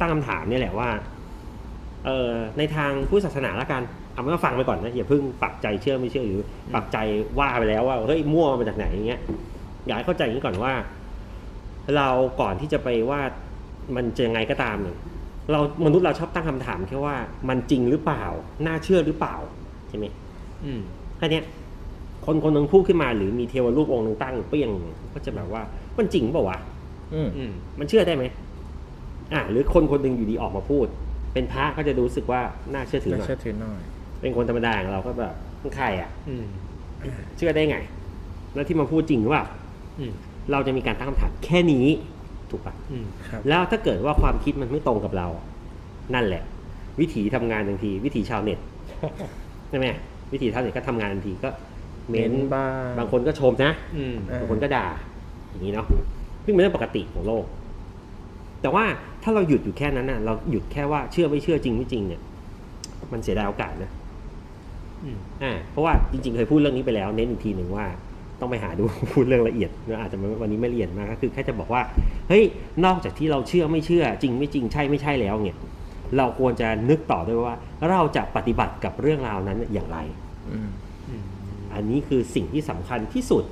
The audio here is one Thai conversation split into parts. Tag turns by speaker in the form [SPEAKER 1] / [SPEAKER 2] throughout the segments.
[SPEAKER 1] ตั้งคำถามเนี่ยแหละว่าเอ่อในทางพุทธศาสนาละกันเอาเป็นว่าฟังไปก่อนนะอย่าเพิ่งปักใจเชื่อไม่เชื่อหรือปักใจว่าไปแล้วว่าเฮ้ยมั่วมาจากไหนอย่างเงี้ยอยากให้เข้าใจอย่างนี้ก่อนว่า เราก่อนที่จะไปว่ามันจะยังไงก็ตามเนี่ยเรามนุษย์เราชอบตั้งคำถามแค่ว่ามันจริงหรือเปล่า น่าเชื่อหรือเปล่าใช่ไหม
[SPEAKER 2] อืม
[SPEAKER 1] แค่เนี้ยคนคนหนึงพูดขึ้นมาหรือมีเทวรูปองค์หนึ่งตั้งเปี้ยงก็จะแบบว่ามันจริงเปล่าวะ
[SPEAKER 3] อืม
[SPEAKER 2] อืม
[SPEAKER 1] มันเชื่อได้ไหม อะหรือคนคนหนึ่งอยู่ดีออกมาพูด เป็นพระก็จะรู้สึกว่าน่าเชื่อถือห
[SPEAKER 3] น่า
[SPEAKER 1] น่อย
[SPEAKER 3] เชื่อถือหน่อย
[SPEAKER 1] เป็นคนธรรมดาอย่างเราก็แบบมันใครอะ
[SPEAKER 2] อืม
[SPEAKER 1] เชื่อได้ไง แล้วที่มาพูดจริงหรือเปล่า
[SPEAKER 2] อืม
[SPEAKER 1] เราจะมีการตั้งคำถามแค่นี้ถูกปะ
[SPEAKER 2] อืม
[SPEAKER 3] ครับ
[SPEAKER 1] แล้วถ้าเกิดว่าความคิดมันไม่ตรงกับเรา นั่นแหละ วิถีทำงานบางที วิถีชาวเน็ตใช่ไหมวิถีชาวเน็ตก็ทำงานบางทีก็เม้น
[SPEAKER 3] เม้นบ้าง
[SPEAKER 1] บางคนก็ชมนะ
[SPEAKER 2] อืม
[SPEAKER 3] เออ
[SPEAKER 1] บางคนก็ด่า อย่างนี้เนาะซึ่งเป็นเรื่องปกติของโลก แต่ว่าถ้าเราหยุดอยู่แค่นั้นน่ะ เราหยุดแค่ว่าเชื่อไม่เชื่อจริงไม่จริงเนี่ย มันเสียดายโอกาสนะ
[SPEAKER 2] อืม
[SPEAKER 1] อ่าเพราะว่าจริงๆเคยพูดเรื่องนี้ไปแล้วเน้นอีกทีหนึ่งว่าต้องไปหาดูพูดเรื่องละเอียดนะอาจจะไม่วันนี้ไม่ละเอียดมากก็คือแค่จะบอกว่าเฮ้ยนอกจากที่เราเชื่อไม่เชื่อ จริงไม่จริงใช่ไม่ใช่แล้วเนี่ยเราควรจะนึกต่อด้วยว่าเราจะปฏิบัติกับเรื่องราวนั้นอย่างไร
[SPEAKER 3] อืม
[SPEAKER 2] อืม
[SPEAKER 1] อันนี้คือสิ่งที่สำคัญที่สุด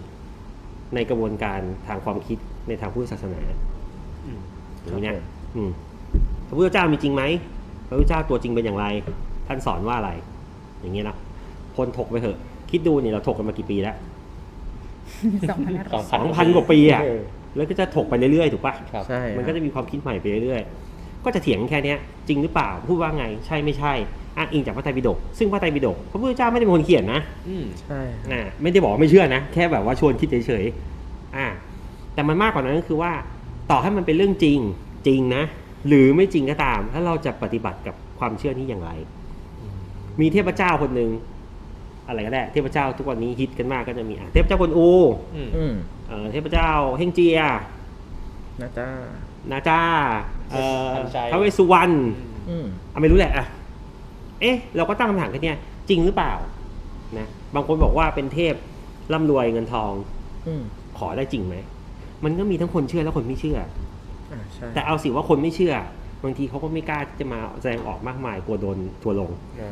[SPEAKER 1] ในกระบวนการทางความคิดในทางพุทธศาสนา
[SPEAKER 2] อืม
[SPEAKER 1] อย่างนี้
[SPEAKER 3] ครั
[SPEAKER 1] นะ
[SPEAKER 3] บผม
[SPEAKER 1] อืมพระพุทธเจ้ามีจริงไหมพระพุทธเจ้าตัวจริงเป็นอย่างไร ท่านสอนว่าอะไร อย่างเงี้ยนะคนถกไปเถอะ คิดดูนี่เราถกกันมากี่ปีแล้ว
[SPEAKER 4] สองพันห้าร้อย
[SPEAKER 1] สองพันกว่าปีอะ
[SPEAKER 3] เออ
[SPEAKER 1] แล้วก็จะถกไปเรื่อยๆถูกปะ
[SPEAKER 2] ครับ
[SPEAKER 3] ใช่
[SPEAKER 1] มันก็จะมีความคิดใหม่ไปเรื่อยๆก็จะเถียงกันแค่เนี้ยจริงหรือเปล่าพูดว่าไงใช่ไม่ใช่อ้างอิงจากพระไตรปิฎกซึ่งพระไตรปิฎกพระพุทธเจ้าไม่ได้เป็นคนเขียนนะ
[SPEAKER 2] อืม
[SPEAKER 3] ใช่
[SPEAKER 1] อ่าไม่ได้บอกว่าไม่เชื่อนะ แค่แบบว่าชวนคิดเฉยๆอ่าแต่มันมากกว่านั้นก็คือว่า ต่อให้มันเป็นเรื่องจริงจริงนะ หรือไม่จริงก็ตาม ถ้าเราจะปฏิบัติกับความเชื่อนี้อย่างไร มีเทพเจ้าคนหนึ่งอะไรก็ได้เทพเจ้าทุกวันนี้ฮิตกันมากก็จะมีอะเทพเจ้ากวนอู
[SPEAKER 2] อืม
[SPEAKER 3] อืม
[SPEAKER 1] เอ่อเทพเจ้าเฮงเจีย
[SPEAKER 3] นะจ้า
[SPEAKER 1] นาจาเอ่อ
[SPEAKER 2] ทันใจ
[SPEAKER 1] พระเวสสุวรรณ
[SPEAKER 3] อืม
[SPEAKER 1] อะไม่รู้แหละอะเอ๊ะ เราก็ตั้งคำถามแค่เนี้ยจริงหรือเปล่านะบางคนบอกว่าเป็นเทพร่ำรวยเงินทอง
[SPEAKER 3] อืม
[SPEAKER 1] ขอได้จริงไหม มันก็มีทั้งคนเชื่อและคนไม่เชื่อ
[SPEAKER 3] อ่าใช่
[SPEAKER 1] แต่เอาสิว่าคนไม่เชื่อบางทีเขาก็ไม่กล้าที่จะมาแสดงออกมากมายกลัวโดนทัวร์ลง
[SPEAKER 2] อ่า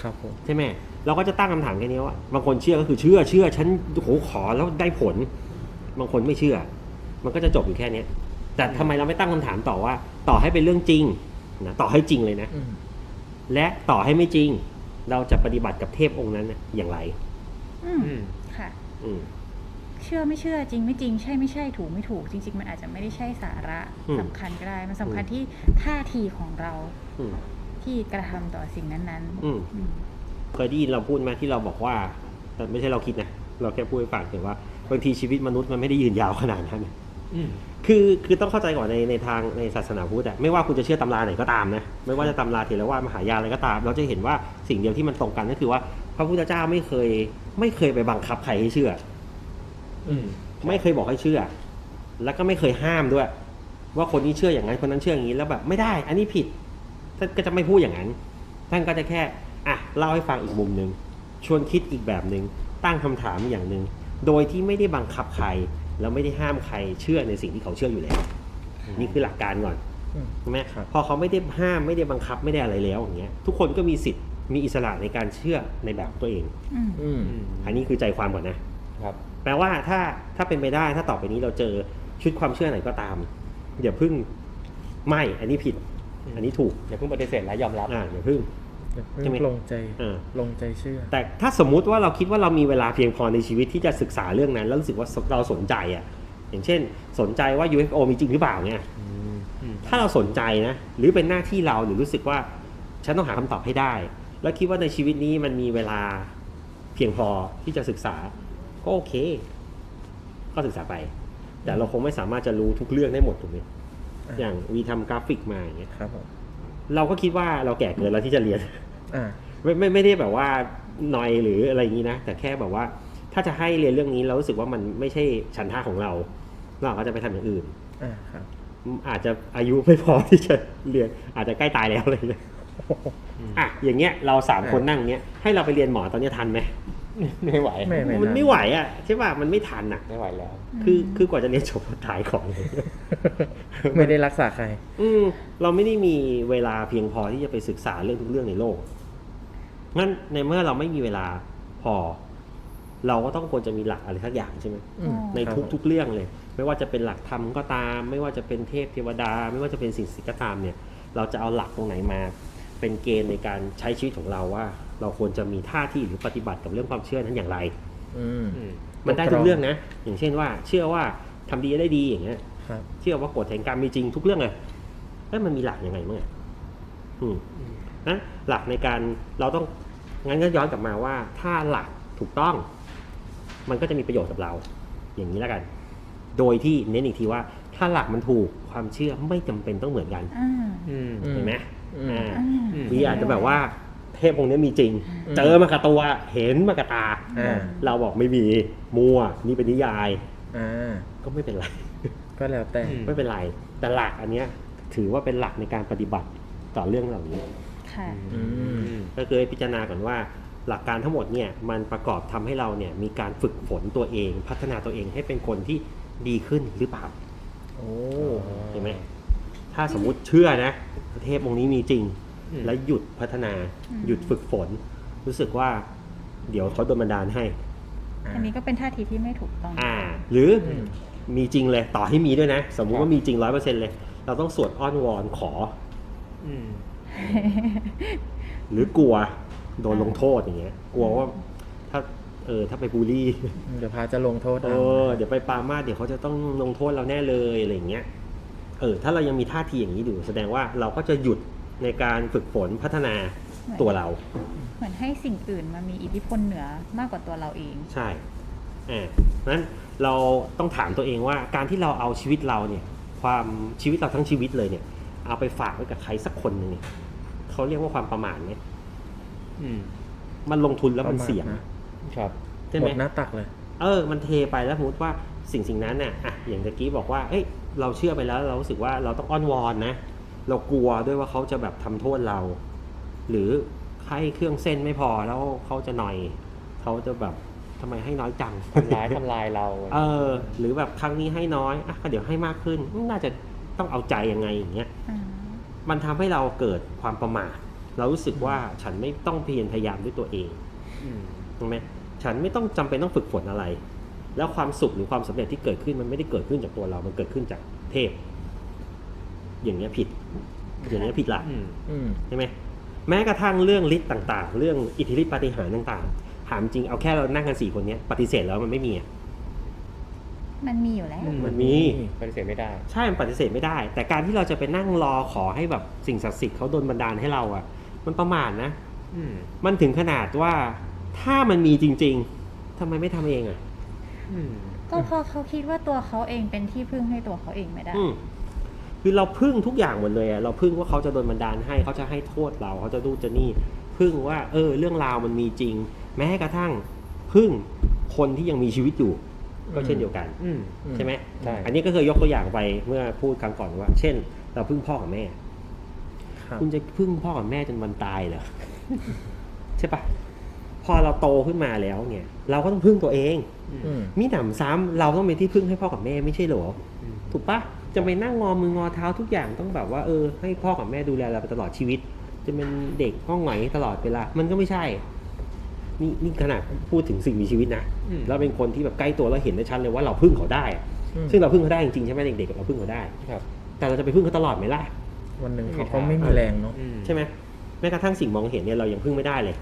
[SPEAKER 3] ครับผม
[SPEAKER 1] ใช่ไหมเราก็จะตั้งคำถามแค่นี้ว่าบางคนเชื่อก็คือเชื่อเชื่อฉันโหขอแล้วได้ผล บางคนไม่เชื่อ มันก็จะจบอยู่แค่เนี้ยแต่ทำไมเราไม่ตั้งคำถามต่อว่า ต่อให้เป็นเรื่องจริงนะต่อให้จริงเลยนะ
[SPEAKER 3] อืม
[SPEAKER 1] และต่อให้ไม่จริง เราจะปฏิบัติกับเทพองค์นั้นน่ะอย่างไร
[SPEAKER 4] อืม
[SPEAKER 2] อืม
[SPEAKER 4] ค่ะ
[SPEAKER 1] อืม
[SPEAKER 4] เชื่อไม่เชื่อจริงไม่จริงใช่ไม่ใช่ถูกไม่ถูก จริง ๆ มันอาจจะไม่ได้ใช่สาระ
[SPEAKER 1] อืม
[SPEAKER 4] สำคัญก็ได้มันสำคัญที่ท่าทีของเรา
[SPEAKER 1] อืม
[SPEAKER 4] ที่กระทำต่อสิ่งนั้น
[SPEAKER 1] อืม
[SPEAKER 4] ๆอืม
[SPEAKER 1] เคยได้ยินเราพูดไหมที่เราบอกว่า แต่ไม่ใช่เราคิดนะเราแค่พูดให้ฟังแต่ว่าบางทีชีวิตมนุษย์มันไม่ได้ยืนยาวขนาดนั้น
[SPEAKER 2] อืม
[SPEAKER 1] คือคือต้องเข้าใจก่อนในในทางในศาสนาพุทธอะไม่ว่าคุณจะเชื่อตำราไหนก็ตามนะไม่ว่าจะตำราเถรวาทมหายานอะไรก็ตาม เราจะเห็นว่าสิ่งเดียวที่มันตรงกันก็คือว่า พระพุทธเจ้าไม่เคย ไม่เคยไปบังคับใครให้เชื่อ
[SPEAKER 2] อืม
[SPEAKER 1] ไม่เคยบอกให้เชื่อ แล้วก็ไม่เคยห้ามด้วย ว่าคนนี้เชื่ออย่างนั้นคนนั้นเชื่ออย่างนี้แล้วแบบไม่ได้ อันนี้ผิดท่านก็จะไม่พูดอย่างนั้น ท่านก็จะแค่อะเล่าให้ฟังอีกมุมหนึ่งชวนคิดอีกแบบหนึ่งตั้งคำถามอย่างหนึ่งโดยที่ไม่ได้บังคับใครแล้วไม่ได้ห้ามใครเชื่อในสิ่งที่เขาเชื่ออยู่แล้ว นี่คือหลักการก่อน
[SPEAKER 3] อืม
[SPEAKER 1] ใช่ไหม
[SPEAKER 3] ครับ
[SPEAKER 1] พอเขาไม่ได้ห้ามไม่ได้บังคับไม่ได้อะไรแล้วอย่างเงี้ยทุกคนก็มีสิทธิ์มีอิสระในการเชื่อในแบบของตัวเอง
[SPEAKER 4] อืม
[SPEAKER 3] อืม
[SPEAKER 2] อืม
[SPEAKER 1] อันนี้คือใจความก่อนนะ
[SPEAKER 2] ครับ
[SPEAKER 1] แป ลว่าถ้าถ้าเป็นไปได้ถ้าต่อไปนี้เราเจอชุดความเชื่อไหนก็ตามอย่าเพึ่งไม่อันนี้ผิด
[SPEAKER 2] อืม
[SPEAKER 1] อันนี้ถูก
[SPEAKER 2] อย่าเพิ่งปฏิเสธและยอมรับ
[SPEAKER 1] อ่าอย่าเพึ่ง
[SPEAKER 3] อย่าเพิ่ง
[SPEAKER 1] ใช่ไหม
[SPEAKER 3] ลงใจ
[SPEAKER 1] อ่า
[SPEAKER 3] ลงใจเชื่อ
[SPEAKER 1] แต่ถ้าสมมุติว่าเราคิดว่าเรามีเวลาเพียงพอในชีวิตที่จะศึกษาเรื่องนั้น แล้วรู้สึกว่าเราสนใจอะ อย่างเช่น สนใจว่า UFO มีจริงหรือเปล่าเนี่ย
[SPEAKER 2] อืม
[SPEAKER 1] ถ้าเราสนใจนะ หรือเป็นหน้าที่เราหรือรู้สึกว่า ฉันต้องหาคำตอบให้ได้ แล้วคิดว่าในชีวิตนี้มันมีเวลาเพียงพอที่จะศึกษา ก็โอเค ก็ศึกษาไป แต่เราคงไม่สามารถจะรู้ทุกเรื่องได้หมดถูกไหม
[SPEAKER 3] อ่า
[SPEAKER 1] อย่างวีทำกราฟิกมาอย่างเงี้ย
[SPEAKER 3] ครับผม
[SPEAKER 1] เราก็คิดว่าเราแก่เกินแล้วที่จะเรียน
[SPEAKER 3] อ่า
[SPEAKER 1] ไม่ไม่ไม่ได้แบบว่านอยหรืออะไรอย่างนี้นะ แต่แค่แบบว่า ถ้าจะให้เรียนเรื่องนี้เรารู้สึกว่ามันไม่ใช่ชันท่าของเรา เราก็จะไปทำอย่างอื่น
[SPEAKER 3] อ่าครับ
[SPEAKER 1] อาจจะอายุไม่พอที่จะเรียน อาจจะใกล้ตายแล้วอะไรเลยอะอย่างเงี้ยเราสามคนนั่งเนี้ยให้เราไปเรียนหมอตอนเนี้ยทันไหม
[SPEAKER 2] ไม่ไหว
[SPEAKER 3] ไม่ไม่
[SPEAKER 1] มันไม่ไหวอะใช่ป่ะมันไม่ทันอะ
[SPEAKER 2] ไม่ไหวแล้ว
[SPEAKER 1] คือคือกว่าจะเรียนจบก็ขายของ
[SPEAKER 3] ไม่ได้รักษาใคร
[SPEAKER 1] อืมเราไม่ได้มีเวลาเพียงพอที่จะไปศึกษาเรื่องทุกเรื่องในโลกงั้นในเมื่อเราไม่มีเวลาพอ เราก็ต้องควรจะมีหลักอะไรสักอย่างใช่ไหม
[SPEAKER 3] อืม
[SPEAKER 1] ใน
[SPEAKER 3] ครับ
[SPEAKER 1] ทุกทุกเรื่องเลย ไม่ว่าจะเป็นหลักธรรมก็ตาม ไม่ว่าจะเป็นเทพเทวดา ไม่ว่าจะเป็นสิ่งศักดิ์สิทธิ์ก็ตามเนี่ย เราจะเอาหลักตรงไหนมา เป็นเกณฑ์ในการใช้ชีวิตของเราว่า เราควรจะมีท่าที่หรือปฏิบัติกับเรื่องความเชื่อนั้นอย่างไร
[SPEAKER 3] อืม
[SPEAKER 2] อืม
[SPEAKER 1] มันได้ทุกเรื่องนะ อย่างเช่นว่า เชื่อว่าทำดีได้ดีอย่างเงี้ย
[SPEAKER 3] ครับ
[SPEAKER 1] เชื่อว่ากฎแห่งกรรมมีจริงทุกเรื่องเลยแล้วมันมีหลักยังไงมั้งอะอืม
[SPEAKER 2] อืม
[SPEAKER 1] นั้นหลักในการเราต้องงั้นก็ย้อนกลับมาว่า ถ้าหลักถูกต้อง มันก็จะมีประโยชน์กับเรา อย่างนี้แล้วกัน โดยที่เน้นอีกทีว่า ถ้าหลักมันถูกความเชื่อไม่จำเป็นต้องเหมือนกัน
[SPEAKER 4] อ่า
[SPEAKER 2] อืม
[SPEAKER 3] อืม
[SPEAKER 1] เห็นไหม
[SPEAKER 3] อืม
[SPEAKER 1] อ่า
[SPEAKER 4] อ่า
[SPEAKER 2] อืม
[SPEAKER 1] มีอาจจะแบบว่า เทพองค์นี้มีจริง
[SPEAKER 3] อืม
[SPEAKER 1] เจอมากับตัวเห็นมากับตา
[SPEAKER 3] อ่า
[SPEAKER 1] เราบอกไม่มีมั่วนี่เป็นนิยาย
[SPEAKER 3] อ่า
[SPEAKER 1] ก็ไม่เป็นไร
[SPEAKER 3] ก็แล้วแต่
[SPEAKER 2] อืม
[SPEAKER 1] ไม่เป็นไรแต่หลักอันเนี้ยถือว่าเป็นหลักในการปฏิบัติต่อเรื่องเหล่านี้
[SPEAKER 4] ค่ะ
[SPEAKER 3] อืม
[SPEAKER 1] ก็คือให้พิจารณาก่อนว่า หลักการทั้งหมดเนี่ยมันประกอบทำให้เราเนี่ยมีการฝึกฝนตัวเอง พัฒนาตัวเองให้เป็นคนที่ดีขึ้นหรือเปล่า
[SPEAKER 3] โอ้
[SPEAKER 1] เห็นไหมถ้าสมมุติเชื่อนะเทพองค์นี้มีจริง
[SPEAKER 2] อืม
[SPEAKER 1] แล้วหยุดพัฒนา
[SPEAKER 4] อืม
[SPEAKER 1] หยุดฝึกฝน รู้สึกว่าเดี๋ยวเขาโดนบันดาลให้
[SPEAKER 4] อันนี้ก็เป็นท่าทีที่ไม่ถูกต้อง
[SPEAKER 1] อ่า หรืออ
[SPEAKER 3] ม
[SPEAKER 1] มีจริงเลยต่อให้มีด้วยนะ สมมุติ
[SPEAKER 2] ครับ
[SPEAKER 1] ว่ามีจริงร้อยเปอร์เซ็นต์เลย เราต้องสวดอ้อนวอนขอ
[SPEAKER 2] อืม
[SPEAKER 1] หรือกลัวโดนลงโทษอย่างเงี้ย กลัวว่าถ้าเออถ้าไปบูลลี่
[SPEAKER 3] เดี๋ยวพาจะลงโทษ
[SPEAKER 1] เอ
[SPEAKER 3] เอา
[SPEAKER 1] อเดี๋ยวไปปามาสเดี๋ยวเขาจะต้องลงโทษเราแน่เลยอะไรอย่างเงี้ย เออ ถ้าเรายังมีท่าทีอย่างนี้อยู่แสดงว่าเราก็จะหยุด ในการฝึกฝนพัฒนาตัวเรา
[SPEAKER 4] เหมือนให้สิ่งอื่นมามีอิทธิพลเหนือมากกว่าตัวเราเอง
[SPEAKER 1] ใช่อ่านั้นเราต้องถามตัวเองว่าการที่เราเอาชีวิตเราเนี่ย ความชีวิตเราทั้งชีวิตเลยเนี่ย เอาไปฝากไว้กับใครสักคนหนึ่งเนี่ยเขาเรียกว่าความประมาทไหม
[SPEAKER 2] อืม
[SPEAKER 1] มันลงทุนแล้วมันเสี่ยง
[SPEAKER 3] ประมาทนะ
[SPEAKER 2] ครับ
[SPEAKER 1] ใช่
[SPEAKER 3] ห
[SPEAKER 1] ไห
[SPEAKER 3] ม
[SPEAKER 1] ม
[SPEAKER 3] ดหน้าตักเลย
[SPEAKER 1] เออ มันเทไปแล้วสมมติว่าสิ่งสิ่งนั้นน่ะอะอย่างตะกี้บอกว่า เอ้ย เราเชื่อไปแล้ว เรารู้สึกว่าเราต้องอ้อนวอนนะ เรากลัวด้วยว่าเขาจะแบบทำโทษเรา หรือให้เครื่องเส้นไม่พอแล้วเขาจะหน่อยเขาจะแบบทำไมให้น้อยจัง
[SPEAKER 2] ทำร้ายทำลายเรา
[SPEAKER 1] เออ หรือแบบครั้งนี้ให้น้อยอะก็เดี๋ยวให้มากขึ้น น่าจะต้องเอาใจยังไงอย่างเงี้ย
[SPEAKER 4] อ่า
[SPEAKER 1] มันทำให้เราเกิดความประมาทเรารู้สึกว่าฉันไม่ต้องเพียรพยายามด้วยตัวเอง
[SPEAKER 2] อืม
[SPEAKER 1] ถูกไหมฉันไม่ต้องจำเป็นต้องฝึกฝนอะไร แล้วความสุขหรือความสำเร็จที่เกิดขึ้นมันไม่ได้เกิดขึ้นจากตัวเรา มันเกิดขึ้นจากเทพ อย่างเงี้ยผิด อย่างเงี้ยผิดหลัก
[SPEAKER 2] อืม
[SPEAKER 3] อืม
[SPEAKER 1] ใช่ไหมแม้กระทั่งเรื่องฤทธิ์ต่างๆ เรื่องอิทธิฤทธิปาฏิหาริย์ต่างๆ ถามจริงเอาแค่เรานั่งกันสี่คนเนี้ยปฏิเสธแล้วมันไม่มีอะ
[SPEAKER 4] มันมีอยู่แล้ว
[SPEAKER 2] อื
[SPEAKER 1] มันมี
[SPEAKER 2] ปฏิเสธไม่ได้
[SPEAKER 1] ใช่ มันปฏิเสธไม่ได้ แต่การที่เราจะไปนั่งรอขอให้แบบสิ่งศักดิ์สิทธิ์เขาโดนบันดาลให้เราอะมันประมาทนะ
[SPEAKER 2] อืม
[SPEAKER 1] มันถึงขนาดว่าถ้ามันมีจริง ๆทำไมไม่ทำเองอะ
[SPEAKER 2] อืม
[SPEAKER 4] ก็เพราะเขาคิดว่าตัวเขาเองเป็นที่พึ่งให้ตัวเขาเองไม่ได้
[SPEAKER 1] อืม คือเราพึ่งทุกอย่างหมดเลยอะเราพึ่งว่าเขาจะโดนบันดาลให้เขาจะให้โทษเราเขาจะดูจะนี่พึ่งว่าเออเรื่องราวมันมีจริง แม้กระทั่งพึ่งคนที่ยังมีชีวิตอยู่ ก็เช่นเดียวกัน
[SPEAKER 2] อืม
[SPEAKER 3] อืม
[SPEAKER 1] ใช่ไหม
[SPEAKER 2] ใช่
[SPEAKER 1] อันนี้ก็เคยยกตัวอย่างไปเมื่อพูดครั้งก่อนว่า เช่น เราพึ่งพ่อกับแม่
[SPEAKER 3] ครับ
[SPEAKER 1] คุณจะพึ่งพ่อกับแม่จนวันตายเหรอใช่ปะพอเราโตขึ้นมาแล้วเนี่ย เราก็ต้องพึ่งตัวเอง
[SPEAKER 3] อืม
[SPEAKER 1] มิหนำซ้ำเราต้องเป็นที่พึ่งให้พ่อกับแม่ไม่ใช่เหรอ
[SPEAKER 2] อืม
[SPEAKER 1] ถูกปะ จะไปนั่งงอมืองอเท้าทุกอย่างต้องแบบว่าเออให้พ่อกับแม่ดูแลเราไปตลอดชีวิต จะเป็นเด็กห้องไหนตลอดเวลา มันก็ไม่ใช่ นี่นี่ขนาดพูดถึงสิ่งมีชีวิตนะ
[SPEAKER 2] อืม
[SPEAKER 1] แล้วเป็นคนที่แบบใกล้ตัวแล้วเห็นได้ชัดเลยว่าเราพึ่งเขาได้อะ
[SPEAKER 3] อืม
[SPEAKER 1] ซึ่งเราพึ่งเขาได้จริงๆใช่ไหมเด็กๆเราพึ่งเขาได้
[SPEAKER 2] ครับ
[SPEAKER 1] แต่เราจะไปพึ่งเขาตลอดไหมล่ะ
[SPEAKER 3] วันหนึ่งเขาก็ไม่มีแรงเนาะ
[SPEAKER 2] อืม
[SPEAKER 1] ใช่ไหมแม้กระทั่งสิ่งมองเห็นเนี่ยเรายังพึ่งไม่ได้เลย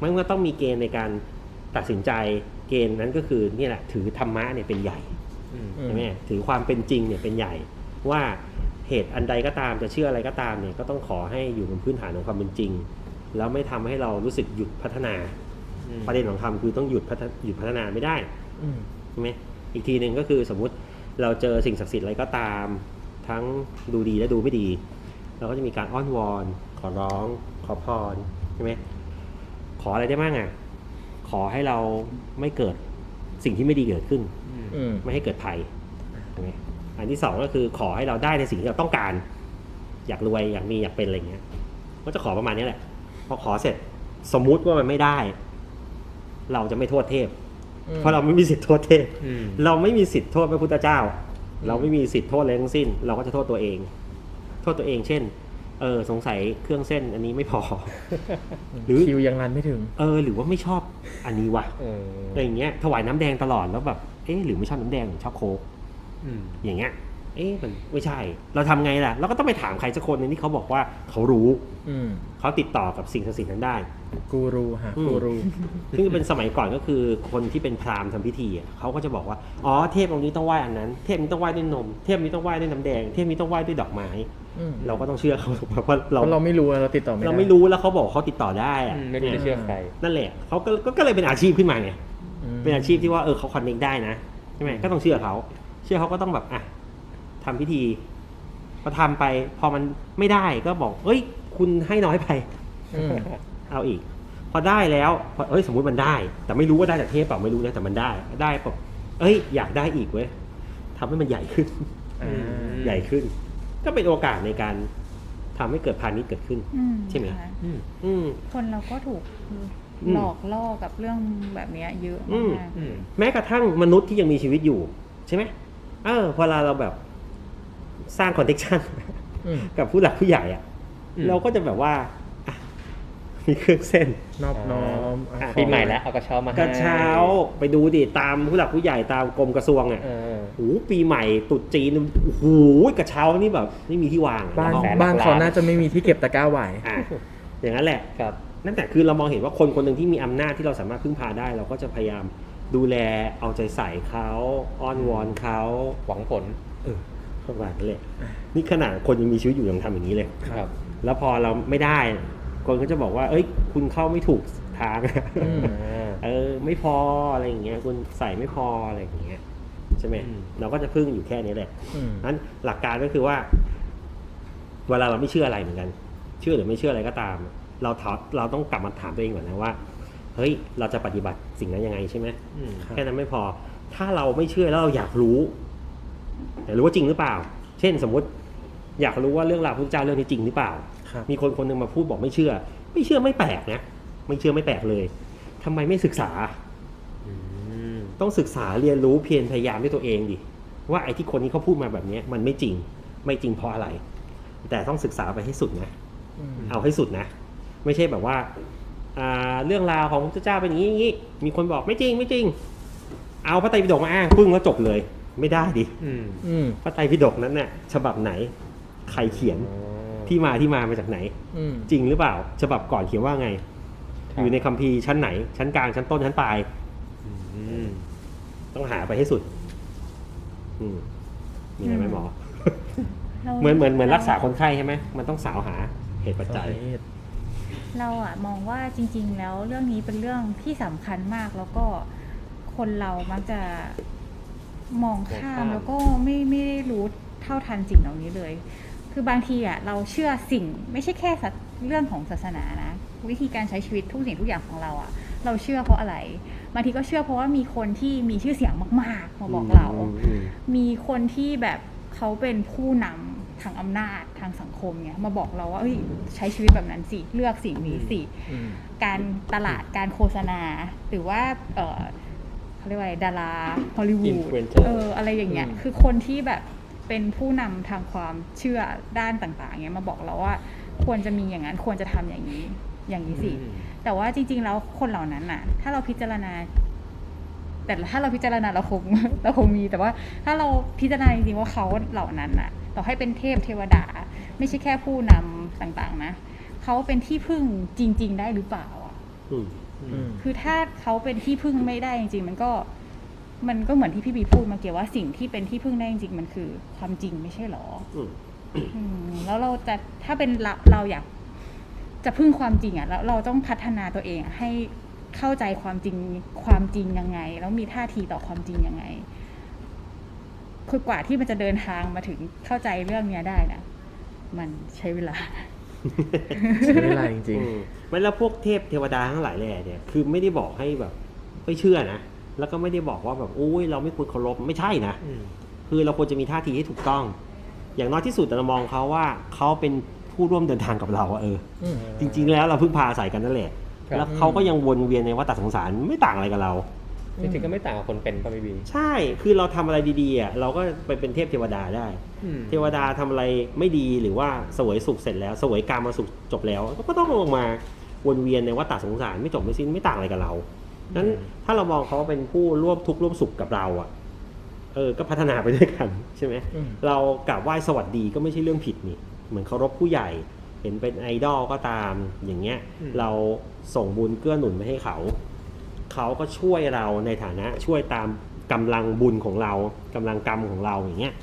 [SPEAKER 1] มันก็ต้องมีเกณฑ์ในการตัดสินใจเกณฑ์นั้นก็คือเนี่ยแหละถือธรรมะเนี่ยเป็นใหญ่
[SPEAKER 2] อืม
[SPEAKER 3] อืม
[SPEAKER 1] ใช่ไหมถือความเป็นจริงเนี่ยเป็นใหญ่ว่าเหตุอันใดก็ตามจะเชื่ออะไรก็ตามเนี่ยก็ต้องขอให้อยู่บนพื้นฐานของความเป็นจริง แล้วไม่ทำให้เรารู้สึกหยุดพัฒนา
[SPEAKER 2] อืม
[SPEAKER 1] ประเด็นของธรรมคือต้องหยุดพัฒหยุดพัฒนาไม่ได้
[SPEAKER 3] อืม
[SPEAKER 1] ใช่ไหมอีกทีหนึ่งก็คือสมมุติเราเจอสิ่งศักดิ์สิทธิ์อะไรก็ตาม ทั้งดูดีและดูไม่ดี เราก็จะมีการอ้อนวอน ขอร้อง ขอพรใช่ไหมขออะไรได้บ้างอะขอให้เราไม่เกิดสิ่งที่ไม่ดีเกิดขึ้น
[SPEAKER 2] อืม
[SPEAKER 3] อืม
[SPEAKER 1] ไม่ให้เกิดภัยใช่ไหมอันที่สองก็คือขอให้เราได้ในสิ่งที่เราต้องการ อยากรวยอยากมีอยากเป็นอะไรเงี้ยก็จะขอประมาณนี้แหละ พอขอเสร็จสมมุติว่ามันไม่ได้ เราจะไม่โทษเทพ
[SPEAKER 3] อืม
[SPEAKER 1] เพราะเราไม่มีสิทธิ์โทษเทพ
[SPEAKER 2] อืม
[SPEAKER 1] เราไม่มีสิทธิ์โทษพระพุทธเจ้า เราไม่มีสิทธิ์โทษอะไรทั้งสิ้น เราก็จะโทษตัวเอง โทษตัวเอง เช่น เออ สงสัยเครื่องเส้นอันนี้ไม่พอ หรือ
[SPEAKER 3] คิวยังรันไม่ถึง
[SPEAKER 1] เออ หรือว่าไม่ชอบอันนี้วะ
[SPEAKER 2] เออ
[SPEAKER 1] อะไรอย่างเงี้ยถวายน้ำแดงตลอดแล้วแบบ เอ๊ะหรือไม่ชอบน้ำแดงหรือชอบโค้ก
[SPEAKER 2] อืม
[SPEAKER 1] อย่างเงี้ย เอ๊ะมันไม่ใช่ เราทำไงล่ะ เราก็ต้องไปถามใครสักคนหนึงที่เขาบอกว่าเขารู้
[SPEAKER 3] อืม
[SPEAKER 1] เขาติดต่อกับสิ่งศักดิ์สิทธิ์นั้นได้
[SPEAKER 3] กูรูหา
[SPEAKER 1] อืม
[SPEAKER 3] กูรู
[SPEAKER 1] ซึ่งเป็นสมัยก่อนก็คือคนที่เป็นพราหมณ์ทำพิธีอะเขาก็จะบอกว่าอ๋อเทพองค์นี้ต้องไหว้อันนั้น เทพนี้ต้องไหว้ด้วยนม เทพนี้ต้องไหว้ด้วยน้ำแดง เทพนี้ต้องไหว้ด้วยดอกไม้
[SPEAKER 3] อืม
[SPEAKER 1] เราก็ต้องเชื่อเขาถูกไหมเพราะ
[SPEAKER 3] เพ
[SPEAKER 1] เรา
[SPEAKER 3] ราะเราไม่รู้อะเราติดต่อไม่ได้
[SPEAKER 1] เราไม่รู้แล้วเขาบอกเขาติดต่อได้อะ
[SPEAKER 2] อืมไม่รู้จะเชื่อใคร
[SPEAKER 1] นั่นแหละเขาก็ก็ก็เลยเป็นอาชีพขึ้นมาไง
[SPEAKER 3] ม
[SPEAKER 1] เป็นอาชีพที่ว่าเออเขาคอนเนคได้นะใช่ไหมก็ต้องเชื่อเขา เชื่อเขาก็ต้องแบบอะทำพิธีพอทำไป พอมันไม่ได้ก็บอก เอ้ย คุณให้น้อยไป
[SPEAKER 3] อืม
[SPEAKER 1] เอาอีก พอได้แล้วพอเอ้ยสมมุติมันได้ แต่ไม่รู้ว่าได้จากเทพเปล่าไม่รู้นะแต่มันได้ ได้ปุ๊บเอ้ย อยากได้อีกเว้ยทำให้มันใหญ่ขึ้น
[SPEAKER 3] อ่า
[SPEAKER 1] ใหญ่ขึ้น ก็เป็นโอกาสในการทำให้เกิดพาณิชย์เกิดขึ้น
[SPEAKER 4] อืม
[SPEAKER 1] ใช่ไหม
[SPEAKER 4] ค่ะ
[SPEAKER 2] อืม
[SPEAKER 1] อืม
[SPEAKER 4] คนเราก็ถูก
[SPEAKER 1] อืม
[SPEAKER 4] หลอกล่อกับเรื่องแบบเนี้ยเยอะ
[SPEAKER 1] อืม
[SPEAKER 4] มาก
[SPEAKER 2] อืม
[SPEAKER 1] แม้กระทั่งมนุษย์ที่ยังมีชีวิตอยู่ ใช่ไหมเออพอเราเราแบบสร้างคอนเทคชัน
[SPEAKER 3] อืม
[SPEAKER 1] กับผู้หลักผู้ใหญ่อะ
[SPEAKER 2] อืม
[SPEAKER 1] เราก็จะแบบว่าอะมีเครื่องเส้น
[SPEAKER 3] นอบน้อม
[SPEAKER 1] อะ
[SPEAKER 2] ปีใหม่แล้วเอากระเช้ามาให้
[SPEAKER 1] กระเช้าไปดูดิตามผู้หลักผู้ใหญ่ตามกรมกระทรวงอะ
[SPEAKER 2] เออ
[SPEAKER 1] โอ้โหปีใหม่ตรุษจีนโอ้โหกระเช้านี่แบบไม่มีที่วางอะ
[SPEAKER 3] บ้าน
[SPEAKER 1] ในห้อง
[SPEAKER 2] แสน
[SPEAKER 3] บ้านเขาน่าจะไม่มีที่เก็บตะกร้าไหว
[SPEAKER 1] อะอย่างนั้นแหละ
[SPEAKER 2] ครับ
[SPEAKER 1] นั่นแต่คือเรามองเห็นว่าคนคนหนึ่งที่มีอำนาจที่เราสามารถพึ่งพาได้ เราก็จะพยายามดูแลเอาใจใส่เขาอ้อนวอนเขา
[SPEAKER 2] หวังผล
[SPEAKER 1] เออประมาณนั้นแหละนี่ขนาดคนยังมีชีวิตอยู่ยังทำอย่างนี้เลย
[SPEAKER 2] ครับ
[SPEAKER 1] แล้วพอเราไม่ได้ คนก็จะบอกว่า เอ้ย คุณเข้าไม่ถูกทาง
[SPEAKER 3] อืม
[SPEAKER 2] อ่า
[SPEAKER 1] เออ ไม่พออะไรอย่างเงี้ย คุณใส่ไม่พออะไรอย่างเงี้ยใช่ไหม
[SPEAKER 2] อืม
[SPEAKER 1] เราก็จะพึ่งอยู่แค่นี้แหละ
[SPEAKER 3] อืม
[SPEAKER 1] นั้นหลักการก็คือว่า เวลาเราไม่เชื่ออะไรเหมือนกัน เชื่อหรือไม่เชื่ออะไรก็ตาม เราถามเราต้องกลับมาถามตัวเองก่อนนะว่า เฮ้ย เราจะปฏิบัติสิ่งนั้นยังไงใช่ไหม
[SPEAKER 2] อืม
[SPEAKER 1] แค่นั้นไม่พอ ถ้าเราไม่เชื่อแล้วเราอยากรู้อยากรู้ว่าจริงหรือเปล่า เช่นสมมุติอยากรู้ว่าเรื่องราวพระพุทธเจ้าเรื่องนี้จริงหรือเปล่า
[SPEAKER 3] ครับ
[SPEAKER 1] มีคนคนหนึ่งมาพูดบอกไม่เชื่อ ไม่เชื่อไม่แปลกนะ ไม่เชื่อไม่แปลกเลยทำไมไม่ศึกษา
[SPEAKER 2] อืม
[SPEAKER 1] ต้องศึกษาเรียนรู้เพียรพยายามด้วยตัวเองดิ ว่าไอ้ที่คนนี้เขาพูดมาแบบเนี้ยมันไม่จริง ไม่จริงเพราะอะไร แต่ต้องศึกษาไปให้สุดนะ
[SPEAKER 3] อืม
[SPEAKER 1] เอาให้สุดนะ ไม่ใช่แบบว่าอ่าเรื่องราวของพระเจ้าเป็นอย่างนี้อย่างนี้มีคนบอกไม่จริงไม่จริง เอาพระไตรปิฎกมาอ้างปึ้งแล้วจบเลย ไม่ได้ดิ
[SPEAKER 2] อืม
[SPEAKER 3] อืม
[SPEAKER 1] พระไตรปิฎกนั้นน่ะฉบับไหนใครเขียน
[SPEAKER 2] อ๋อ
[SPEAKER 1] ที่มาที่มามาจากไหน
[SPEAKER 3] อืม
[SPEAKER 1] จริงหรือเปล่า ฉบับก่อนเขียนว่าไง
[SPEAKER 2] ครับ
[SPEAKER 1] อยู่ในคัมภีร์ชั้นไหน ชั้นกลางชั้นต้นชั้นปลาย
[SPEAKER 2] อืม
[SPEAKER 1] ต้องหาไปให้สุดอืมมีอะไรไหมหมอ
[SPEAKER 4] รา
[SPEAKER 1] เหมือนเหมือนเหมือนรักษาคนไข้ใช่ไหมมันต้องสาวหาเหตุปัจจัย
[SPEAKER 4] เราอะมองว่าจริง ๆ แล้วเรื่องนี้เป็นเรื่องที่สำคัญมากแล้วก็คนเรามักจะมองข้าม แล้วก็ไม่ไม่ได้รู้เท่าทันสิ่งเหล่านี้เลย คือบางทีอะเราเชื่อสิ่งไม่ใช่แค่สัตเรื่องของศาสนานะ วิธีการใช้ชีวิตทุกสิ่งทุกอย่างของเราอะเราเชื่อเพราะอะไรบางทีก็เชื่อเพราะว่ามีคนที่มีชื่อเสียงมากๆมาบอกเรา
[SPEAKER 1] อืม
[SPEAKER 4] มีคนที่แบบเขาเป็นผู้นำ ทางอำนาจทางสังคมเนี่ยมาบอกเราว่าเอ้ยใช้ชีวิตแบบนั้นสิเลือกสิ่งนี้สิ
[SPEAKER 3] อืม
[SPEAKER 4] การตลาดการโฆษณา หรือว่าเออเขาเรียกว่าอะไรดาราฮอลลีวูด
[SPEAKER 2] Influencer
[SPEAKER 4] เอออะไรอย่างเงี้ย
[SPEAKER 3] อืม
[SPEAKER 4] คือคนที่แบบเป็นผู้นำทางความเชื่อด้านต่างๆเงี้ยมาบอกเราว่า ควรจะมีอย่างนั้นควรจะทำอย่างนี้อย่างนี้สิ
[SPEAKER 2] อืม
[SPEAKER 4] แต่ว่าจริง ๆ แล้วคนเหล่านั้นน่ะ ถ้าเราพิจารณา แต่ถ้าเราพิจารณาเราคงเราคงมี แต่ว่าถ้าเราพิจารณาจริงๆว่าเขาเหล่านั้นน่ะ ต่อให้เป็นเทพเทวดา ไม่ใช่แค่ผู้นำต่างๆนะเขาเป็นที่พึ่งจริง ๆ ได้หรือเปล่าอะ
[SPEAKER 1] อืม
[SPEAKER 3] อืม
[SPEAKER 4] คือถ้าเขาเป็นที่พึ่งไม่ได้จริง ๆ มันก็มันก็เหมือนที่พี่บีพูดเมาเกี่ยวว่าสิ่งที่เป็นที่พึ่งได้จริงๆมันคือความจริงไม่ใช่หรอ
[SPEAKER 1] อืม
[SPEAKER 4] อืมแล้วเราจะถ้าเป็นเราเราอยากจะพึ่งความจริงอะแล้วเราต้องพัฒนาตัวเองอะให้เข้าใจความจริงความจริงยังไง แล้วมีท่าทีต่อความจริงยังไง คือกว่าที่มันจะเดินทางมาถึงเข้าใจเรื่องเนี้ยได้นะมันใช้เวลา
[SPEAKER 3] ใช้เวลาจริง
[SPEAKER 1] อืมไม่แล้วพวกเทพเทวดาทั้งหลายแหล่เนี่ยคือไม่ได้บอกให้แบบไม่เชื่อนะแล้วก็ไม่ได้บอกว่าแบบโอ้ยเราไม่ควรเคารพไม่ใช่นะ
[SPEAKER 2] อืม
[SPEAKER 1] คือเราควรจะมีท่าทีที่ถูกต้อง อย่างน้อยที่สุดเรามองเขาว่าเขาเป็นผู้ร่วมเดินทางกับเราอะเออ
[SPEAKER 3] ๆอืม
[SPEAKER 1] จริง ๆ แล้วเราเพิ่งพาอาศัยกันนั่นแหละ
[SPEAKER 2] ครับ
[SPEAKER 1] แล้วเขาก็ยังวนเวียนในวัฏสงสารไม่ต่างอะไรกับเรา
[SPEAKER 2] จริงๆก็ไม่ต่างกับคนเป็นป่ะพี่บี
[SPEAKER 1] ใช่ คือเราทำอะไรดีๆอะเราก็ไปเป็นเทพเทวดาได้
[SPEAKER 2] อืม
[SPEAKER 1] เทวดาทำอะไรไม่ดีหรือว่าเสวยสุขเสร็จแล้วเสวยกรรมมาสุขจบแล้ว ก็ต้องลงมาวนเวียนในวัฏสงสารไม่จบไม่สิ้นไม่ต่างอะไรกับเรานั้นถ้าเรามองเขาเป็นผู้ร่วมทุกข์ร่วมสุขกับเราอะเออก็พัฒนาไปด้วยกันใช่ไหม
[SPEAKER 3] อืม
[SPEAKER 1] เรากราบไหว้สวัสดีก็ไม่ใช่เรื่องผิดนี่เหมือนเคารพผู้ใหญ่ เห็นเป็นไอดอลก็ตามอย่างเงี้ย
[SPEAKER 2] อืม
[SPEAKER 1] เราส่งบุญเกื้อหนุนไปให้เขา เขาก็ช่วยเราในฐานะช่วยตามกำลังบุญของเรากำลังกรรมของเราอย่างเงี้ย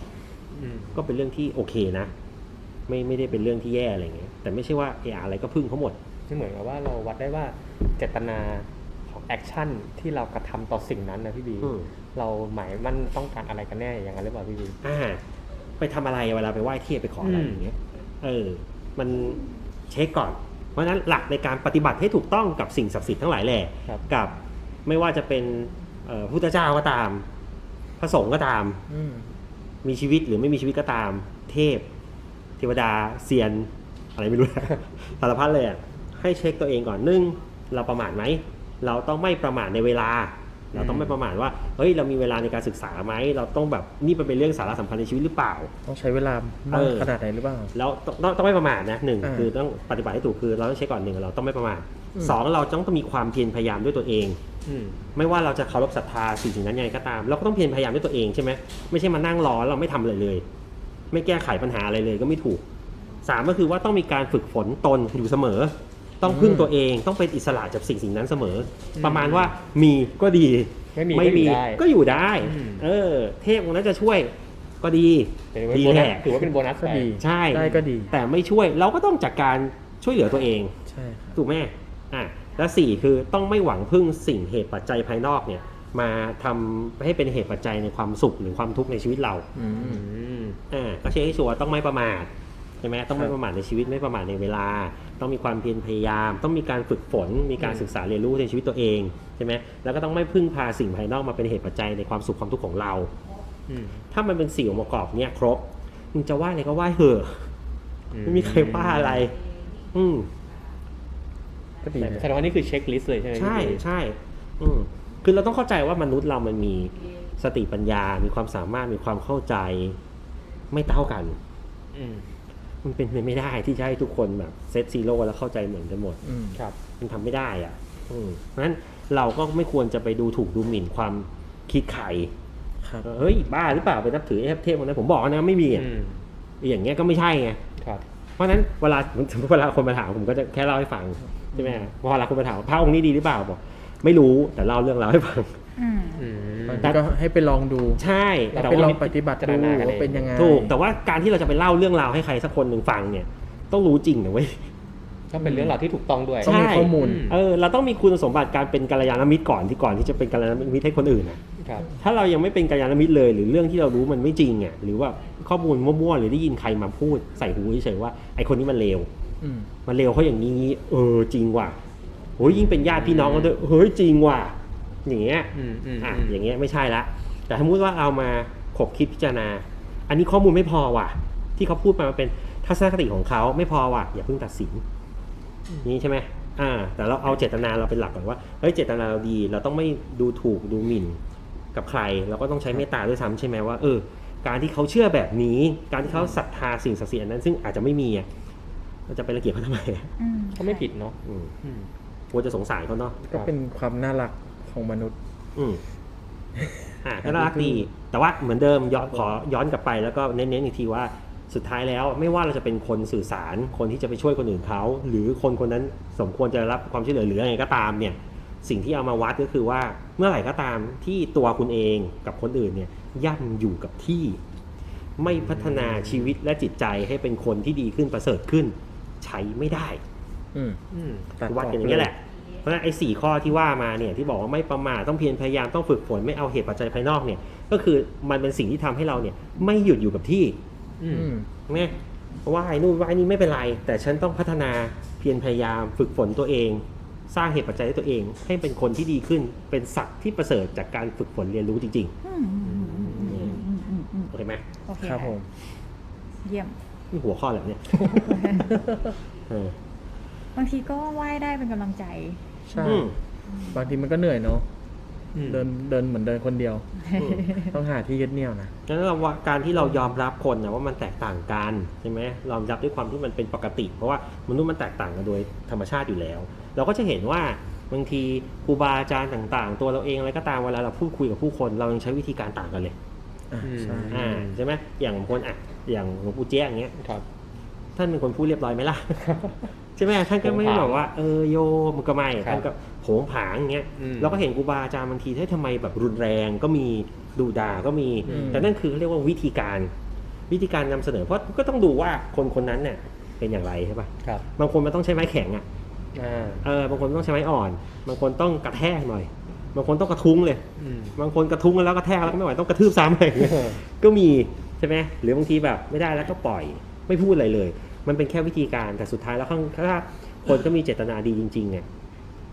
[SPEAKER 2] อืม
[SPEAKER 1] ก็เป็นเรื่องที่โอเคนะ ไม่ไม่ได้เป็นเรื่องที่แย่อะไรเงี้ยแต่ไม่ใช่ว่าเอออะไรก็พึ่งเขาหมด
[SPEAKER 2] ที่เหมือนกับว่าเราวัดได้ว่าเจตนาของแอคชั่นที่เรากระทำต่อสิ่งนั้นนะพี่บี
[SPEAKER 1] อืม
[SPEAKER 2] เราหมายมันต้องการอะไรกันแน่อย่างนั้นหรือเปล่าพี่บี
[SPEAKER 1] อ่าไปทำอะไรเวลาไปไหว้เทพไปขออะไร
[SPEAKER 2] อืม
[SPEAKER 1] อย่างเงี้ยเออ มันเช็คก่อน เพราะฉะนั้นหลักในการปฏิบัติให้ถูกต้องกับสิ่งศักดิ์สิทธิ์ทั้งหลายแหล่
[SPEAKER 2] ครับ
[SPEAKER 1] กับ ไม่ว่าจะเป็นเอ่อพุทธเจ้าก็ตาม พระสงฆ์ก็ตาม
[SPEAKER 3] อืม
[SPEAKER 1] มีชีวิตหรือไม่มีชีวิตก็ตาม เทพ เทวดาเซียน อะไรไม่รู้สารพัดเลยอะให้เช็คตัวเองก่อนหนึ่งเราประมาทไหม เราต้องไม่ประมาทในเวลา เราต้องไม่ประมาทว่า เฮ้ย เรามีเวลาในการศึกษาไหม เราต้องแบบ นี่มันเป็นเรื่องสาระสำคัญในชีวิตหรือเปล่า
[SPEAKER 3] ต้องใช้เวลามาก
[SPEAKER 1] เออ
[SPEAKER 3] ขนาดไหนหรือเปล่า
[SPEAKER 1] แล้วต้องต้องต้องไม่ประมาทนะหนึ่ง
[SPEAKER 3] อ่า
[SPEAKER 1] คือต้องปฏิบัติให้ถูก คือเราต้องเช็คก่อนหนึ่งเราต้องไม่ประมาท
[SPEAKER 3] อืม
[SPEAKER 1] สองเราต้องมีความเพียรพยายามด้วยตัวเอง
[SPEAKER 2] อืม
[SPEAKER 1] ไม่ว่าเราจะเคารพศรัทธาสิ่งสิ่งนั้นยังไงก็ตาม เราก็ต้องเพียรพยายามด้วยตัวเองใช่ไหมไม่ใช่มานั่งรอแล้วเราไม่ทำอะไรเลย ไม่แก้ไขปัญหาอะไรเลยก็ไม่ถูกสามก็คือว่าต้องมีการฝึกฝนตนอยู่เสมอ ต้องพึ่งตัวเองต้องเป็นอิสระจากสิ่งสิ่งนั้นเสมอ
[SPEAKER 2] อืม
[SPEAKER 1] ประมาณว่ามีก็ดี
[SPEAKER 2] ไม่มี
[SPEAKER 1] ไม่มี
[SPEAKER 2] ก็
[SPEAKER 1] ก็
[SPEAKER 2] อ
[SPEAKER 1] อยู่ยู่ได้
[SPEAKER 2] อืม
[SPEAKER 1] เออ เทพองค์นั้นจะช่วยก็ดี
[SPEAKER 2] ได้ถือว่า
[SPEAKER 1] ดี
[SPEAKER 2] เป็นโบ
[SPEAKER 1] แห
[SPEAKER 2] นัส
[SPEAKER 1] ละ
[SPEAKER 2] ถือว่าเป็นโบนัส
[SPEAKER 3] ก็
[SPEAKER 2] ไป
[SPEAKER 3] ดี
[SPEAKER 1] ใช่
[SPEAKER 3] ได้ก็ดี
[SPEAKER 1] แต่ไม่ช่วยเราก็ต้องจัดการช่วยเหลือตัวเอง
[SPEAKER 3] ใช่ครับ
[SPEAKER 1] ถูกไหมอะ แล้วสี่คือต้องไม่หวังพึ่งสิ่งเหตุปัจจัยภายนอกเนี่ย มาทำให้เป็นเหตุปัจจัยในความสุขหรือความทุกข์ในชีวิตเรา
[SPEAKER 3] อื
[SPEAKER 2] อื
[SPEAKER 3] ม
[SPEAKER 2] ม
[SPEAKER 1] อ่าก็เช็คให้ชัวร์ต้องไม่ประมาทใช่ไหมต้องไม่
[SPEAKER 3] ครับ
[SPEAKER 1] ประมาทในชีวิตไม่ประมาทในเวลา ต้องมีความเพียรพยายาม ต้องมีการฝึกฝน มีการศึกษาเรียนรู้ในชีวิตตัวเองใช่ไหมแล้วก็ต้องไม่พึ่งพาสิ่งภายนอกมาเป็นเหตุปัจจัยในความสุขความทุกข์ของเรา
[SPEAKER 2] อืม
[SPEAKER 1] ถ้ามันเป็นสี่องค์ประกอบเนี่ยครบมึงจะไหว้อะไรก็ไหว้เถอะไม่มีใครว่าอะไร อืม
[SPEAKER 3] ก็ดี
[SPEAKER 2] แต่
[SPEAKER 3] นะ
[SPEAKER 2] แสดงว่านี่คือเช็คลิสต์เลยใช่ไหม
[SPEAKER 1] ใช่
[SPEAKER 2] พี่บี
[SPEAKER 1] ใช่อืมคือเราต้องเข้าใจว่ามนุษย์เรามันมีสติปัญญา มีความสามารถ มีความเข้าใจ ไม่เท่ากัน
[SPEAKER 2] อืม
[SPEAKER 1] มันเป็นไปไม่ได้ที่จะให้ทุกคนแบบเซตซีโร่แล้วเข้าใจเหมือนกันหมด
[SPEAKER 3] อืม
[SPEAKER 2] ครับ
[SPEAKER 1] มันทำไม่ได้อะ อืมเพราะฉะนั้นเราก็ไม่ควรจะไปดูถูกดูหมิ่นความคิดใคร
[SPEAKER 3] ครับ
[SPEAKER 1] เฮ้ยบ้าหรือเปล่าไปนับถือเอฟเทพคนนั้นผมบอกนะไม่มีอะ
[SPEAKER 2] อืม
[SPEAKER 1] อย่างเงี้ยก็ไม่ใช่ไง
[SPEAKER 2] ครับ
[SPEAKER 1] เพราะฉะนั้นเวลาเวลาคนมาถามผมก็จะแค่เล่าให้ฟังใช่ไหมพอเวลาคนมาถามว่าพระองค์นี้ดีหรือเปล่าบอกไม่รู้แต่เล่าเรื่องราวให้ฟัง
[SPEAKER 4] อืม
[SPEAKER 2] อืม
[SPEAKER 3] บางทีก็ให้ไปลองดู
[SPEAKER 1] ใช่
[SPEAKER 3] แล้ว
[SPEAKER 1] แต่
[SPEAKER 3] ไปล
[SPEAKER 1] ว่า
[SPEAKER 3] องปฏิบัติ
[SPEAKER 2] พิ
[SPEAKER 3] ดู
[SPEAKER 2] จารณากันเอง
[SPEAKER 3] ว่าเป็นยังไง
[SPEAKER 1] ถูกแต่ว่าการที่เราจะไปเล่าเรื่องราวให้ใครสักคนหนึ่งฟังเนี่ยต้องรู้จริงนะเว้ย
[SPEAKER 2] ก็เป็นเรื่องราวที่ถูกต้องด้วย
[SPEAKER 3] ต้องมี
[SPEAKER 1] ใช่
[SPEAKER 3] ข้อมูล
[SPEAKER 2] อืม
[SPEAKER 1] เออเราต้องมีคุณสมบัติการเป็นกัลยาณมิตรก่อนที่ก่อนที่จะเป็นกัลยาณมิตรให้คนอื่นนะครับถ้าเรายังไม่เป็นกัลยาณมิตรเลย หรือเรื่องที่เรารู้มันไม่จริงอะหรือว่า ข้อมูลมั่วๆหรือได้ยินใครมาพูดใส่หูเฉยๆว่าไอคนนี้มันเลว
[SPEAKER 3] อืม
[SPEAKER 1] มันเลวเพราะอย่างนี้ เออจริงว่ะโอ้ยยิ่งเป็นญาติพี่น้องกันด้วยเฮ้ยจริงว่ะอย่างเงี้ย
[SPEAKER 2] อืมอืม
[SPEAKER 1] อะ
[SPEAKER 2] อืม
[SPEAKER 1] อย่างเงี้ยไม่ใช่ละ แต่สมมติว่าเอามาขบคิดพิจารณา อันนี้ข้อมูลไม่พอว่ะ ที่เขาพูดมามันเป็นทัศนคติของเขาไม่พอว่ะอย่าเพิ่งตัดสินนี่ใช่ไหมอ่า แต่เราเอาเจตนาเราเป็นหลักก่อนว่าเฮ้ยเจตนาเราดี เราต้องไม่ดูถูกดูหมิ่นกับใคร เราก็ต้องใช้เมตตาด้วยซ้ำใช่ไหมว่าเออ การที่เขาเชื่อแบบนี้ การที่เขาศรัทธาสิ่งศักดิ์สิทธิ์อันนั้น ซึ่งอาจจะไม่มีอะเราจะไปรังเกียจเขาทำไมอะ
[SPEAKER 4] อืม
[SPEAKER 2] ก็ไม่ผิดเนาะ
[SPEAKER 1] อืม
[SPEAKER 2] อืม
[SPEAKER 1] ควรจะสงสารเขาเนาะ
[SPEAKER 3] ก็เป็นความน่ารักของมนุษย์
[SPEAKER 1] อืมอ่าก็น่ารักดี แต่ว่าเหมือนเดิมย้อนขอย้อนกลับไปแล้วก็เน้นๆอีกทีว่าสุดท้ายแล้วไม่ว่าเราจะเป็นคนสื่อสารคนที่จะไปช่วยคนอื่นเขา หรือคนคนนั้นสมควรจะรับความช่วยเหลือหรืออะไรก็ตามเนี่ย สิ่งที่เอามาวัดก็คือว่า เมื่อไหร่ก็ตามที่ตัวคุณเองกับคนอื่นเนี่ยย่ำอยู่กับที่ ไม่พัฒนาชีวิตและจิตใจให้เป็นคนที่ดีขึ้นประเสริฐขึ้น ใช้ไม่ได้
[SPEAKER 3] อืม
[SPEAKER 2] อืม
[SPEAKER 3] ตัด
[SPEAKER 1] วัดกันอย่างนี้ยแหละ เพราะฉะนั้นไอ้สี่ข้อที่ว่ามาเนี่ยที่บอกว่าไม่ประมาทต้องเพียรพยายามต้องฝึกฝนไม่เอาเหตุปัจจัยภายนอกเนี่ย ก็คือมันเป็นสิ่งที่ทำให้เราเนี่ย ไม่หยุดอยู่กับที่
[SPEAKER 2] อืม
[SPEAKER 3] อืม
[SPEAKER 1] ไงว่าไอ้นู่นว่าไอ้นี่ไม่เป็นไร แต่ฉันต้องพัฒนาเพียรพยายามฝึกฝนตัวเอง สร้างเหตุปัจจัยให้ตัวเอง ให้เป็นคนที่ดีขึ้น เป็นสัตว์ที่ประเสริฐจากการฝึกฝนเรียนรู้จริง
[SPEAKER 4] อืมอืมอืมอืมอืมอืมอืม
[SPEAKER 1] ๆโอเคไหม
[SPEAKER 4] โอเค
[SPEAKER 3] ครับผม
[SPEAKER 4] เยี่ยม
[SPEAKER 1] นี่หัวข้อแบบเนี้ยเออบา
[SPEAKER 4] งทีก็ไหว้ได้เป็นกำลังใจ
[SPEAKER 3] ใช่
[SPEAKER 1] อืม
[SPEAKER 3] บางทีมันก็เหนื่อยเนาะ
[SPEAKER 2] อืม
[SPEAKER 3] เดินเดินเหมือนเดินคนเดียว
[SPEAKER 1] อืม
[SPEAKER 3] ต้องหาที่ยึดเหนี่ยวนะ
[SPEAKER 1] ฉะนั้นเราว่าการที่เรายอมรับคนนะว่ามันแตกต่างกันใช่ไหมยอมรับด้วยความที่มันเป็นปกติ เพราะว่ามนุษย์มันแตกต่างกันโดยธรรมชาติอยู่แล้ว เราก็จะเห็นว่าบางทีครูบาอาจารย์ต่าง ๆ ตัวเราเองอะไรก็ตามเวลาเราพูดคุยกับผู้คนเรายังใช้วิธีการต่างกันเลย
[SPEAKER 3] อะ
[SPEAKER 2] อืม
[SPEAKER 3] ใช่
[SPEAKER 1] อ่าใช่ไหมอย่างบางคนอะอย่างหลวงปู่เจ๊ยอย่างเงี้ย
[SPEAKER 2] ครับ
[SPEAKER 1] ท่านเป็นคนพูดเรียบร้อยไหมล่ะใช่ไหมท่านก็ไม่
[SPEAKER 2] โผงผาง
[SPEAKER 1] บอกว่าเออโยมันก็ไม่
[SPEAKER 2] ครับ
[SPEAKER 1] ท่านก็โผงผางอย่างเงี้ย
[SPEAKER 2] อืม
[SPEAKER 1] เราก็เห็นครูบาอาจารย์บางทีให้ยทำไมแบบรุนแรงก็มีดูด่าก็มี
[SPEAKER 3] อืม
[SPEAKER 1] แต่นั่นคือเขาเรียกว่าวิธีการ วิธีการนำเสนอเพราะก็ต้องดูว่าคนคนนั้นเนี่ยเป็นอย่างไรใช่ปะ
[SPEAKER 2] ครับ
[SPEAKER 1] บางคนมันต้องใช้ไม้แข็งอะ
[SPEAKER 2] อ่า
[SPEAKER 1] เออบางคนต้องใช้ไม้อ่อน บางคนต้องกระแทกหน่อย บางคนต้องกระทุ้งเลย
[SPEAKER 2] อืม
[SPEAKER 1] บางคนกระทุ้งแล้วกระแทกแล้วก็ไม่ไหวต้องกระทืบซ้ำอะไรอย่างเงี้ยก็มีใช่ไหมหรือบางทีแบบไม่ได้แล้วก็ปล่อยไม่พูดอะไรเลย มันเป็นแค่วิธีการแต่สุดท้ายแล้วข้างถ้าคนก็มีเจตนาดีจริงๆเนี่ย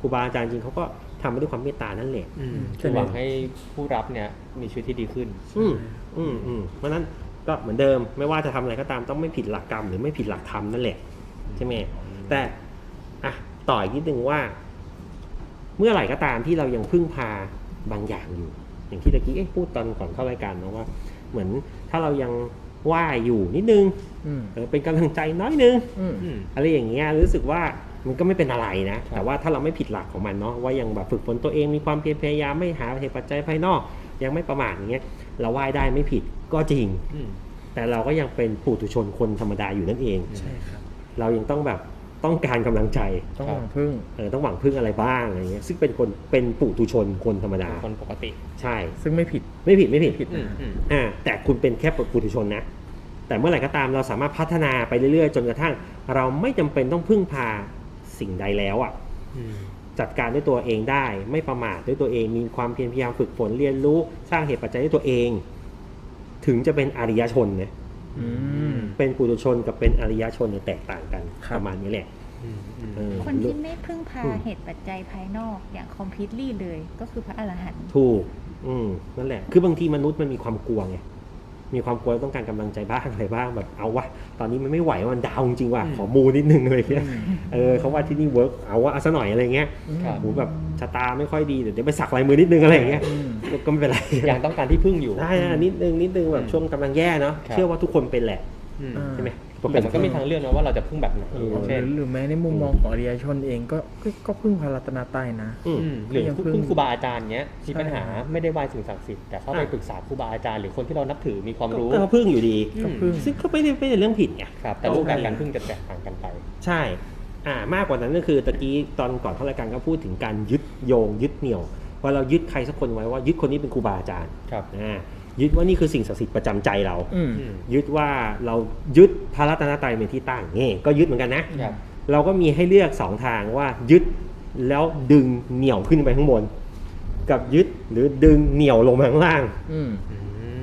[SPEAKER 1] ครูบาอาจารย์จริงเขาก็ทำมาด้วยความเมตตานั่นแหละ
[SPEAKER 2] อืม
[SPEAKER 3] ใช่
[SPEAKER 2] คือ
[SPEAKER 3] ไหม
[SPEAKER 2] หวังให้ผู้รับเนี่ยมีชีวิตที่ดีขึ้น
[SPEAKER 1] อืมอืมอืมเพราะฉะนั้นก็เหมือนเดิมไม่ว่าจะทำอะไรก็ตามต้องไม่ผิดหลักกรรมหรือไม่ผิดหลักธรรมนั่นแหละใช่ไหมแต่อะ ต่ออีกนิดนึงว่า เมื่อไหร่ก็ตามที่เรายังพึ่งพาบางอย่างอยู่ อย่างที่ตะกี้เอ๊ะพูดตอนก่อนเข้ารายการเนาะว่า เหมือนถ้าเรายังไหว่าอยู่นิดนึง
[SPEAKER 3] อืม
[SPEAKER 1] เออเป็นกำลังใจน้อยนึง
[SPEAKER 3] อืม
[SPEAKER 2] อืม
[SPEAKER 1] อะไรอย่างเงี้ยรู้สึกว่ามันก็ไม่เป็นอะไรนะ แต่ว่าถ้าเราไม่ผิดหลักของมันเนาะว่ายังแบบฝึกฝนตัวเองมีความเพียรพยายามไม่หาเหตุปัจจัยภายนอก ยังไม่ประมาทอย่างเงี้ยเราไหว้ได้ไม่ผิดก็จริง
[SPEAKER 2] อืม
[SPEAKER 1] แต่เราก็ยังเป็นปุถุชนคนธรรมดาอยู่นั่นเอง
[SPEAKER 3] ใช่ครับ
[SPEAKER 1] เรายังต้องแบบ ต้องการกำลังใจ
[SPEAKER 3] ต้อง
[SPEAKER 2] ครับ
[SPEAKER 3] หวังพึ่ง
[SPEAKER 1] เออต้องหวังพึ่งอะไรบ้างอะไรเงี้ยซึ่งเป็นคนเป็นปุถุชนคนธรรมดา
[SPEAKER 2] คนปกติ
[SPEAKER 1] ใช่
[SPEAKER 3] ซึ่งไม่ผิด
[SPEAKER 1] ไม่ผิดไม่ผิด
[SPEAKER 3] ผิด
[SPEAKER 2] อืมอืม
[SPEAKER 1] อ่าแต่คุณเป็นแค่ปุถุชนนะ แต่เมื่อไหร่ก็ตามเราสามารถพัฒนาไปเรื่อยๆ จนกระทั่ง เราไม่จำเป็นต้องพึ่งพาสิ่งใดแล้วอะ
[SPEAKER 2] อืม
[SPEAKER 1] จัดการด้วยตัวเองได้ ไม่ประมาทด้วยตัวเองมีความเพียรพยายามฝึกฝนเรียนรู้ สร้างเหตุปัจจัยด้วยตัวเอง ถึงจะเป็นอริยชนเนี่ย
[SPEAKER 3] อืม
[SPEAKER 1] เป็นปุถุชนกับเป็นอริยชนเนี่ยแตกต่างกัน
[SPEAKER 3] ครับ
[SPEAKER 1] ประมาณนี้แหละ
[SPEAKER 2] อืมอืม
[SPEAKER 1] เออ
[SPEAKER 4] คนที่ไม่พึ่งพา
[SPEAKER 1] อืม
[SPEAKER 4] เหตุปัจจัยภายนอกอย่างคอมพิวต์ลี่เลย ก็คือพระอรหันต์
[SPEAKER 1] ถูก อืมนั่นแหละ คือบางทีมนุษย์มันมีความกลัวไง มีความกลัวต้องการกำลังใจบ้างอะไรบ้างแบบเอาวะตอนนี้มันไม่ไหวมันดาวจริงๆว่ะขอมูนิดนึงอะไรเงี้ยเออเขาว่าที่นี่เวิร์กเอาวะเอาซะหน่อยอะไรเงี้ย
[SPEAKER 2] ครับ
[SPEAKER 1] โหแบบชะตาไม่ค่อยดีเดี๋ยวไปสักลายมือนิดนึงอะไรอย่างเงี้ย
[SPEAKER 3] อืม
[SPEAKER 1] ก็ไม่เป็นไร
[SPEAKER 2] ยังต้องการที่พึ่งอยู่
[SPEAKER 1] ได้นะนิดนึงนิดนึงแบบช่วงกำลังแย่เนาะ
[SPEAKER 2] ครับ
[SPEAKER 1] เชื่อว่าทุกคนเป็นแหละ
[SPEAKER 2] อืม
[SPEAKER 3] อ่า
[SPEAKER 1] ใช่ไหม
[SPEAKER 2] แต่มันก็มีทางเลือกนะว่าเราจะพึ่งแบบไหน
[SPEAKER 1] เออ
[SPEAKER 3] ห
[SPEAKER 2] เช่น
[SPEAKER 3] รือหรือแม้ในมุมมองของอริยชนเองก็ก็ก็พึ่งพระรัตนตรัยนะ
[SPEAKER 1] อืม
[SPEAKER 2] อืมหรือ
[SPEAKER 3] ก็ยังพึ่ง
[SPEAKER 2] พึ่งครูบาอาจารย์เนี้ยมี
[SPEAKER 3] ใช่
[SPEAKER 2] ปัญหาไม่ได้ไหว้สิ่งศักดิ์สิทธิ์แต่เข้าไป
[SPEAKER 1] อะ
[SPEAKER 2] ปรึกษาครูบาอาจารย์หรือคนที่เรานับถือมีความรู้
[SPEAKER 1] ก็พึ่งอยู่ดี
[SPEAKER 2] อืม
[SPEAKER 3] พึ่ง
[SPEAKER 1] ซึ่งก็ไม่ได้ไม่ได้เรื่องผิดไง
[SPEAKER 2] ครับแต่รูปแบบการพึ่งจะแตกต่างกันไป
[SPEAKER 1] ใช่อ่ามากกว่านั้นก็คือตะกี้ตอนก่อนเข้ารายการก็พูดถึงการยึดโยงยึดเหนี่ยวว่าเรายึดใครสักคนไว้ว่ายึดคนนี้เป็นครูบาอาจารย์
[SPEAKER 2] ครับ
[SPEAKER 1] อ่า ยึดว่านี่คือสิ่งศักดิ์สิทธิ์ประจำใจเรา
[SPEAKER 3] อืม
[SPEAKER 2] อืม
[SPEAKER 1] ยึดว่าเรายึดพระรัตนตรัยเป็นที่ตั้งนี่ก็ยึดเหมือนกันนะ
[SPEAKER 2] ครับ
[SPEAKER 1] เราก็มีให้เลือกสองทางว่ายึดแล้วดึงเหนี่ยวขึ้นไปข้างบน กับยึดหรือดึงเหนี่ยวลงมาข้างล่าง
[SPEAKER 3] อืม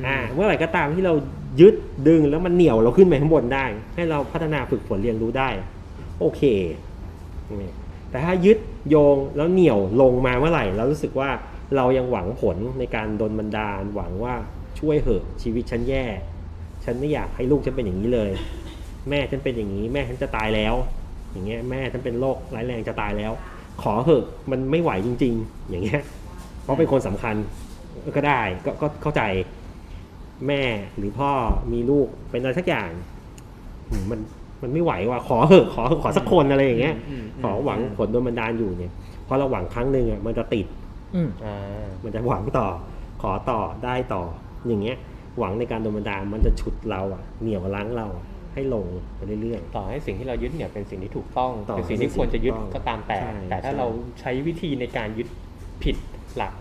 [SPEAKER 1] อ่าเมื่อไหร่ก็ตามที่เรายึดดึงแล้วมันเหนี่ยวเราขึ้นไปข้างบนได้ ให้เราพัฒนาฝึกฝนเรียนรู้ได้ โอเคนี่แต่ถ้ายึดโยงแล้วเหนี่ยวลงมาเมื่อไหร่เรารู้สึกว่าเรายังหวังผลในการดลบันดาลหวังว่า ช่วยเหอะชีวิตฉันแย่ ฉันไม่อยากให้ลูกฉันเป็นอย่างนี้เลย แม่ฉันเป็นอย่างนี้ แม่ฉันจะตายแล้ว อย่างเงี้ยแม่ฉันเป็นโรคร้ายแรงจะตายแล้ว ขอเหอะมันไม่ไหวจริง ๆ อย่างเงี้ยเพราะเป็นคนสำคัญก็ได้ก็ก็เข้าใจแม่หรือพ่อมีลูกเป็นอะไรสักอย่างอืมมันมันไม่ไหวว่ะขอเหอะขอขอสักคนอะไรอย่างเงี้ย
[SPEAKER 2] อืม
[SPEAKER 1] ขอหวังผลโดนบันดาลอยู่เนี่ยพอเราหวังครั้งหนึ่งอะมันจะติด
[SPEAKER 3] อืม
[SPEAKER 2] อ่า
[SPEAKER 1] มันจะหวังต่อ ขอต่อได้ต่อ อย่างเงี้ยหวังในการโดนบันดาลมันจะฉุดเราอะเหนี่ยวรั้งเราอะให้ลงไปเรื่อย
[SPEAKER 2] ต่อให้สิ่งที่เรายึดเนี่ยเป็นสิ่งที่ถูกต้อง
[SPEAKER 1] ต่อ
[SPEAKER 2] เป็นสิ่งที่ควรจะยึด
[SPEAKER 1] ให้สิ่งที่ถูกต้อง
[SPEAKER 2] ก็ตามแต่
[SPEAKER 1] ใช่
[SPEAKER 2] แต่ถ้า
[SPEAKER 1] ใช่
[SPEAKER 2] เราใช้วิธีในการยึดผิดหลัก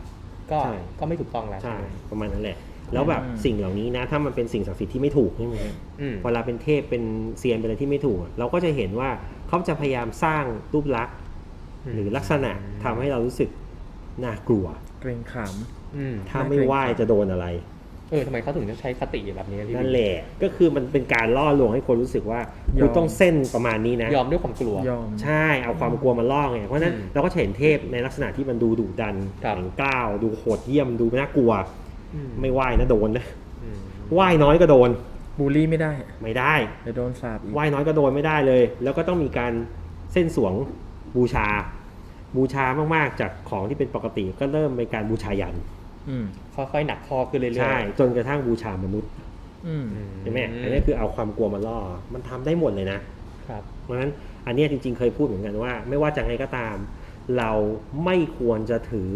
[SPEAKER 2] ก็
[SPEAKER 1] ใช่
[SPEAKER 2] ก็ไม่ถูกต้องแล้ว
[SPEAKER 1] ๆ ใช่ ประมาณนั้นแหละ แล้วแบบ
[SPEAKER 3] อืม
[SPEAKER 1] สิ่งเหล่านี้นะ ถ้ามันเป็นสิ่งศักดิ์สิทธิ์ที่ไม่ถูกใช่ไหมฮะ
[SPEAKER 2] อืม
[SPEAKER 1] เวลาเป็นเทพเป็นเซียนเป็นอะไรที่ไม่ถูกอะเราก็จะเห็นว่าเขาจะพยายามสร้างรูปลักษณ์หรือลักษณะทำให้เรารู้สึกน่ากลัว
[SPEAKER 3] เกรงขาม
[SPEAKER 2] อืม
[SPEAKER 1] ถ้าไม่ไหว้จะโดนอะไร
[SPEAKER 2] เออทำไมเขาถึงจะใช้คติแบบนี้พี่
[SPEAKER 1] นั่นแหละก็คือมันเป็นการล่อลวงให้คนรู้สึกว่าย
[SPEAKER 3] อม
[SPEAKER 1] คุณต้องเส้นประมาณนี้นะ
[SPEAKER 2] ยอมด้วยความกลัว
[SPEAKER 3] ยอม
[SPEAKER 1] ใช่เอาความกลัวมาล่อไงเพราะฉะนั้น
[SPEAKER 2] อืม
[SPEAKER 1] เราก็จะเห็นเทพในลักษณะที่มันดูดุดัน
[SPEAKER 2] ครับ
[SPEAKER 1] แข็งกล้าวดูโหดเยี่ยมดูน่ากลัว
[SPEAKER 2] อืม
[SPEAKER 1] ไม่ไหว้นะโดนนะ
[SPEAKER 2] อืม
[SPEAKER 1] ไหว้น้อยก็โดน
[SPEAKER 3] บูลลี่ไม่ได้
[SPEAKER 1] ไม่ได้
[SPEAKER 3] เดี๋ยวโดนสาบอีก
[SPEAKER 1] ไหว้น้อยก็โดนไม่ได้เลย แล้วก็ต้องมีการเส้นสวงบูชา บูชามากๆจากของที่เป็นปกติก็เริ่มเป็นการบูชายัน
[SPEAKER 3] อืม
[SPEAKER 2] ค่อยๆหนักคอขึ้นเรื่อยๆ
[SPEAKER 1] ใช่จนกระทั่งบูชามนุษย์
[SPEAKER 3] อืม
[SPEAKER 1] ใช่ไหมอันนี้คือเอาความกลัวมาล่อ มันทำได้หมดเลยนะ
[SPEAKER 2] ครับ
[SPEAKER 1] เพราะฉะนั้นอันเนี้ยจริง ๆ เคยพูดเหมือนกันว่า ไม่ว่าจะไงก็ตาม เราไม่ควรจะถือ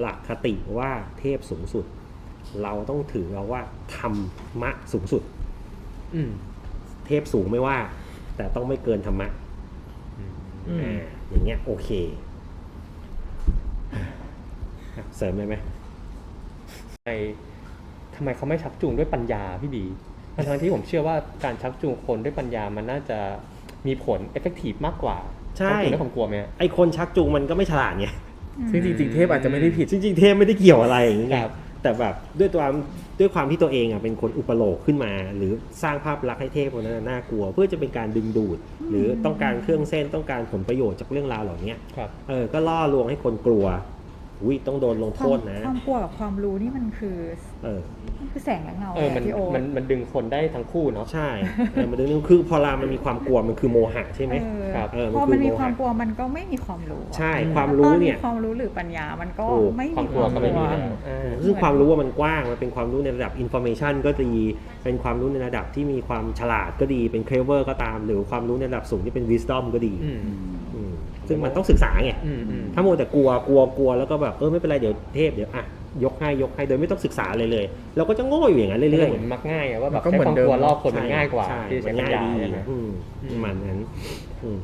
[SPEAKER 1] หลักคติว่าเทพสูงสุด เราต้องถือเอาว่าธรรมะสูงสุด
[SPEAKER 2] อืม
[SPEAKER 1] เทพสูงไม่ว่า แต่ต้องไม่เกินธรรมะ
[SPEAKER 3] อืม
[SPEAKER 1] อ่าอย่างเงี้ยโอเค เสริมเลยไหม
[SPEAKER 2] ในทำไมเขาไม่ชักจูงด้วยปัญญาพี่ดีทั้งๆที่ผมเชื่อว่าการชักจูงคนด้วยปัญญามันน่าจะมีผลเอฟเฟกตีฟมากกว่า
[SPEAKER 1] ใช่
[SPEAKER 2] ชักจูงด้วยความกลัวไหมฮะ
[SPEAKER 1] ไอคนชักจูงมันก็ไม่ฉลาดไง
[SPEAKER 3] ซึ่งจริงๆเทพอาจจะไม่ได้ผิด
[SPEAKER 1] จริงๆเทพไม่ได้เกี่ยวอะไรอย่างเงี้ย
[SPEAKER 2] ครับ
[SPEAKER 1] แต่แบบด้วยตัวด้วยความที่ตัวเองอะเป็นคนอุปโลกขึ้นมา หรือสร้างภาพลักษณ์ให้เทพคนนั้นนะน่ากลัว เพื่อจะเป็นการดึงดูด หรือต้องการเครื่องเส้นต้องการผลประโยชน์จากเรื่องราวเหล่านี้
[SPEAKER 2] ครับ
[SPEAKER 1] เออก็ล่อลวงให้คนกลัว อุ้ยต้องโดนลง
[SPEAKER 4] ค
[SPEAKER 1] โท
[SPEAKER 4] วาม
[SPEAKER 1] ษนะ
[SPEAKER 4] ความกลัวกับความรู้นี่มันคือ
[SPEAKER 1] เออ
[SPEAKER 4] มันคือแสงและเงา
[SPEAKER 2] เออมันะ
[SPEAKER 4] พี่โอ
[SPEAKER 2] มันมันดึงคนได้ทั้งคู่เนาะ
[SPEAKER 1] ใช่เออมันดึงคือพอรามันมีความกลัวมันคือโมหะใช่ไหม
[SPEAKER 4] เออ
[SPEAKER 2] ครับ
[SPEAKER 1] เออมัน
[SPEAKER 4] พอ
[SPEAKER 1] คือ
[SPEAKER 4] มันมี
[SPEAKER 1] โมหะ
[SPEAKER 4] ความกลัวมันก็ไม่มีความรู้อะ
[SPEAKER 1] ใช่
[SPEAKER 3] อืม
[SPEAKER 1] ความรู้เนี่ย
[SPEAKER 4] ตอมีความรู้หรือปัญญามันก็
[SPEAKER 1] ถูก
[SPEAKER 4] ไม่
[SPEAKER 2] ควา
[SPEAKER 4] มี
[SPEAKER 2] ม
[SPEAKER 4] ค
[SPEAKER 2] กลัว
[SPEAKER 4] วาม
[SPEAKER 2] ก็
[SPEAKER 4] ก
[SPEAKER 2] ไม่
[SPEAKER 4] ลัว
[SPEAKER 2] มีแล้วอ่า
[SPEAKER 1] ซึ่งความรู้ว่ามันกว้างมันเป็นความรู้ในระดับ information ก็ดีเป็นความรู้ในระดับที่มีความฉลาดก็ดีเป็น clever ก็ตาม หรือความรู้ในระดับสูงที่เป็น wisdom ก็ดี
[SPEAKER 2] อืม
[SPEAKER 1] อืม ซึ่งมันต้องศึกษาไง
[SPEAKER 2] อืมอืม
[SPEAKER 1] ถ้ามัวแต่กลัวกลัวกลัวแล้วก็แบบเออไม่เป็นไรเดี๋ยวเทพเดี๋ยวอะยกให้ยกให้โดยไม่ต้องศึกษาเลยเลย เราก็จะโง่อยู่อย่างนั้น
[SPEAKER 2] เรื่
[SPEAKER 1] เรื่
[SPEAKER 2] อ
[SPEAKER 1] อย
[SPEAKER 2] เหมือนมักง่ายอะว่าแบบ
[SPEAKER 3] มันก็
[SPEAKER 2] ใช้
[SPEAKER 3] เหมื
[SPEAKER 2] ค
[SPEAKER 3] อ
[SPEAKER 2] วานม
[SPEAKER 3] เดิม
[SPEAKER 2] กลัวล่อคนมัน
[SPEAKER 1] ใช่
[SPEAKER 2] ง่ายกว่า
[SPEAKER 1] ใช่
[SPEAKER 2] ที่ใช้
[SPEAKER 1] มัน
[SPEAKER 2] ปัญ
[SPEAKER 1] ง่าย
[SPEAKER 2] ญา
[SPEAKER 1] ดี
[SPEAKER 2] ใช่ไหม
[SPEAKER 1] อืม
[SPEAKER 2] อืม
[SPEAKER 1] ประมาณนั้นอืม